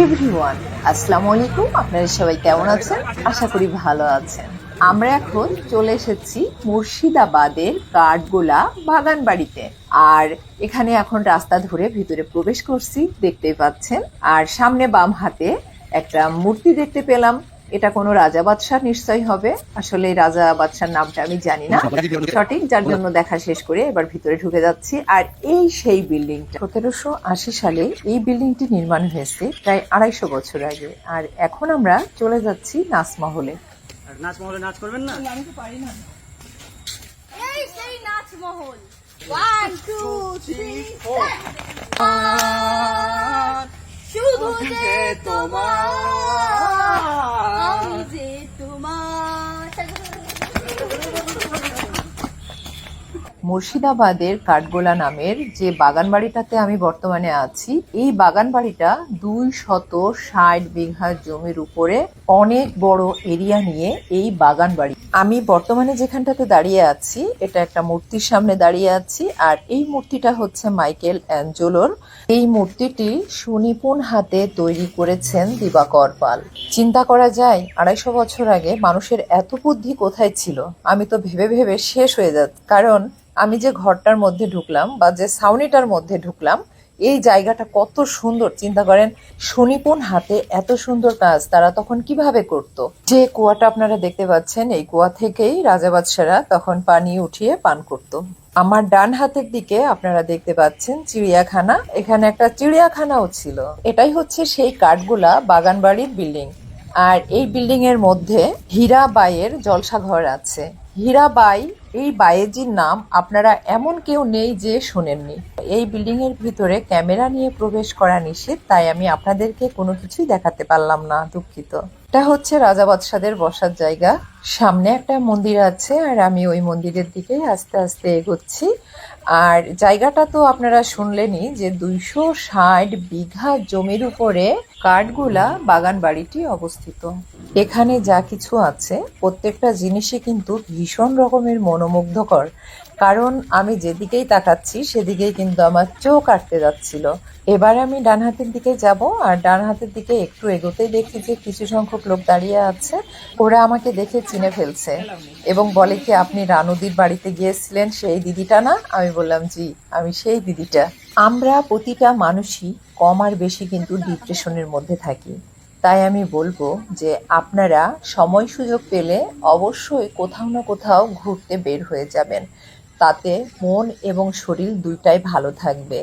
Everyone আসসালামু আলাইকুম। আপনারা সবাই কেমন আছেন? আশা করি ভালো আছেন। আমরা এখন চলে এসেছি মুর্শিদাবাদের কাঠগোলা বাগান বাড়িতে আর এখানে এখন রাস্তা ধরে ভিতরে প্রবেশ করছি, দেখতেই পাচ্ছেন। আর সামনে বাম হাতে একটা মূর্তি দেখতে পেলাম। এটা কোনো রাজা বাদশাহ নিশ্চয়ই হবে। আসলে রাজা বাদশার নামটা আমি জানি না। সঠিক যার জন্য দেখা শেষ করে এবার ভিতরে ঢুকে যাচ্ছি। আর এই সেই বিল্ডিংটা সতেরোশো আশি সালে এই বিল্ডিংটি নির্মাণ হয়েছে প্রায় আড়াইশো বছর আগে। আর এখন আমরা চলে যাচ্ছি নাচমহলে। আর নাচ মহলে নাচ করবেন না? এই সেই নাচ মহল ওয়ান টু থ্রি শুধু যে তোমার মুর্শিদাবাদের কাঠগোলা নামের যে বাগান বাড়িটাতে আমি বর্তমানে আছি, এই বাগান বাড়িটা দুই শত ষাট বিঘা জমির উপরে অনেক বড় এরিয়া নিয়ে এই বাগান বাড়ি আমি বর্তমানে যেখানটাতে দাঁড়িয়ে আছি, এটা একটা মূর্তির সামনে দাঁড়িয়ে আছি, আর এই মূর্তিটা হচ্ছে মাইকেল অ্যাঞ্জেলোর। এই মূর্তিটি সুনিপুণ হাতে তৈরি করেছেন দিবাকর পাল। চিন্তা করা যায়, আড়াইশো বছর আগে মানুষের এত বুদ্ধি কোথায় ছিল? আমি তো ভেবে ভেবে শেষ হয়ে যাচ্ছি। কারণ আমি যে ঘরটার মধ্যে ঢুকলাম বা যে সাউনিটার মধ্যে ঢুকলাম, এই জায়গাটা কত সুন্দর। চিন্তা করেন সুনিপুণ হাতে এত সুন্দর কাজ তারা তখন কীভাবে করত? যে কুয়াটা আপনারা দেখতে পাচ্ছেন, এই কুয়া থেকেই রাজা বাদশারা তখন পানি উঠিয়ে পান করত। আমার ডান হাতের দিকে আপনারা দেখতে পাচ্ছেন চিড়িয়াখানা। এখানে একটা চিড়িয়াখানাও ছিল। এটাই হচ্ছে সেই কাঠগুলা বাগানবাড়ির বিল্ডিং। আর এই বিল্ডিং এর মধ্যে হীরাবাইয়ের জলসাঘর আছে। হীরাবাই, এই বায়েজির নাম আপনারা এমন কেউ নেই যে শোনেননি। এই বিল্ডিং এর ভিতরে ক্যামেরা নিয়ে প্রবেশ করা নিষেধ, তাই আমি আপনাদেরকে কোনো কিছুই দেখাতে পারলাম না, দুঃখিত। এটা হচ্ছে রাজা বাদশাদের বসার জায়গা। সামনে একটা মন্দির আছে, আর আমি ওই মন্দিরের দিকে আস্তে আস্তে এগোচ্ছি। আর জায়গাটা তো আপনারা শুনলেনই যে দুইশো ষাট বিঘা জমির উপরে কাঠগুলা বাগান বাড়িটি অবস্থিত। এখানে যা কিছু আছে, প্রত্যেকটা জিনিসই কিন্তু ভীষণ রকমের মনোমুগ্ধকর। কারণ আমি যেদিকেই তাকাচ্ছি, সেদিকেই কিন্তু আমার চোখ আটকে যাচ্ছিল। এবার আমি ডান হাতের দিকে যাব, আর ডান হাতের দিকে একটু এগোতেই দেখি যে কিছু সংখ্যক লোক দাঁড়িয়ে আছে। ওরা আমাকে দেখে চিনে ফেলছে এবং বলে কি, আপনি রানুদির বাড়িতে গিয়েছিলেন, সেই দিদিটা না? আমি বললাম, জি, আমি সেই দিদিটা। আমরা প্রতিটা মানুষই কম আর বেশি কিন্তু ডিপ্রেশনের মধ্যে থাকি। তাই আমি বলব যে আপনারা সময় সুযোগ পেলে অবশ্যই কোথাও না কোথাও ঘুরতে বের হয়ে যাবেন। তাতে মন এবং শরীর দুইটাই ভালো থাকবে।